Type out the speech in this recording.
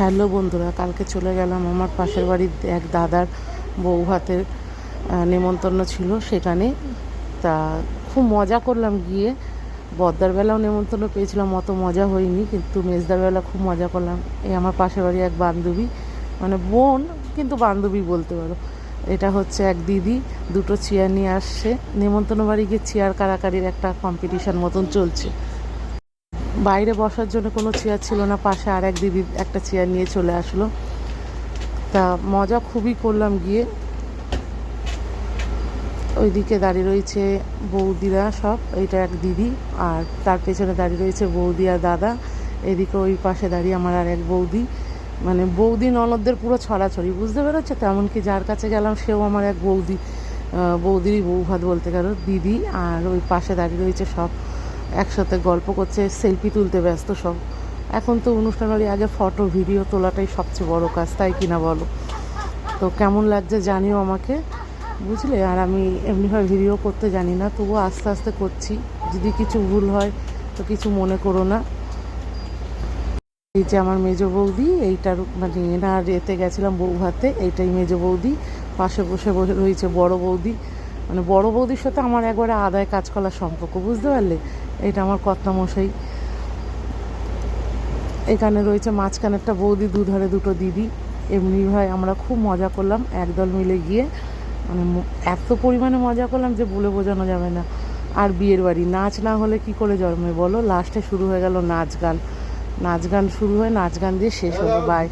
Hello বন্ধুরা, কালকে চলে গেলাম আমার পাশের বাড়ির এক দাদার বউ ভাতের নেমন্তন্ন ছিল সেখানে। তা খুব মজা করলাম গিয়ে। বদ্দার বেলাও নেমন্তন্ন পেয়েছিলাম, অত মজা হয়নি, কিন্তু মেজদার বেলা খুব মজা করলাম। এই আমার পাশের বাড়ি এক বান্ধবী মানে বোন, কিন্তু বান্ধবী বলতে পারো। এটা হচ্ছে এক দিদি, দুটো চেয়ার নিয়ে আসছে। নেমন্তন্ন বাড়ি গিয়ে চেয়ার কারাকারির একটা কম্পিটিশান মতন চলছে। বাইরে বসার জন্য কোনো চেয়ার ছিল না, পাশে আর এক দিদি একটা চেয়ার নিয়ে চলে আসলো। তা মজা খুবই করলাম গিয়ে। ওইদিকে দাঁড়িয়ে রয়েছে বৌদিরা সব, এইটা এক দিদি আর তার পেছনে দাঁড়িয়ে রয়েছে বৌদি আর দাদা। এদিকে ওই পাশে দাঁড়িয়ে আমার আর এক বৌদি। মানে বৌদি ননদদের পুরো ছড়াছড়ি, বুঝতে পেরেছ? তো এমনকি যার কাছে গেলাম সেও আমার এক বৌদি বৌদিরই বউ ভাত বলতে গেল, দিদি আর ওই পাশে দাঁড়িয়ে রয়েছে সব। একসাথে গল্প করছে সেলফি তুলতে ব্যস্ত সব। এখন তো অনুষ্ঠান বাড়ি আগে ফটো ভিডিও তোলাটাই সবচেয়ে বড় কাজ, তাই কিনা বলো? তো কেমন লাগছে জানিও আমাকে। বুঝলে? আর আমি এমনিভাবে ভিডিও করতে জানি না, তবুও আস্তে আস্তে করছি। যদি কিছু ভুল হয়, তো কিছু মনে করো না। এই যে আমার মেজো বৌদি, এইটার মানে এনার এতে গেছিলাম বউ ভাতে, এইটাই মেজো বৌদি। পাশে বসে বসে রয়েছে বড় বৌদি। মানে বড় বৌদির সাথে আমার একবারে আদায় কাজ করার সম্পর্ক, বুঝতে পারলে? এটা আমার কর্তামশাই। এখানে রয়েছে মাঝখানে একটা বৌদি, দুধারে দুটো দিদি। এমনি ভাই আমরা খুব মজা করলাম, একদল মিলে গিয়ে। মানে এত পরিমাণে মজা করলাম যে বলে বোঝানো যাবে না। আর বিয়ের বাড়ি, নাচ না হলে কি করে জন্মে বলো? লাস্টে শুরু হয়ে গেল নাচ গান। নাচ গান শুরু হয়ে নাচ গান দিয়ে শেষ হলো বাই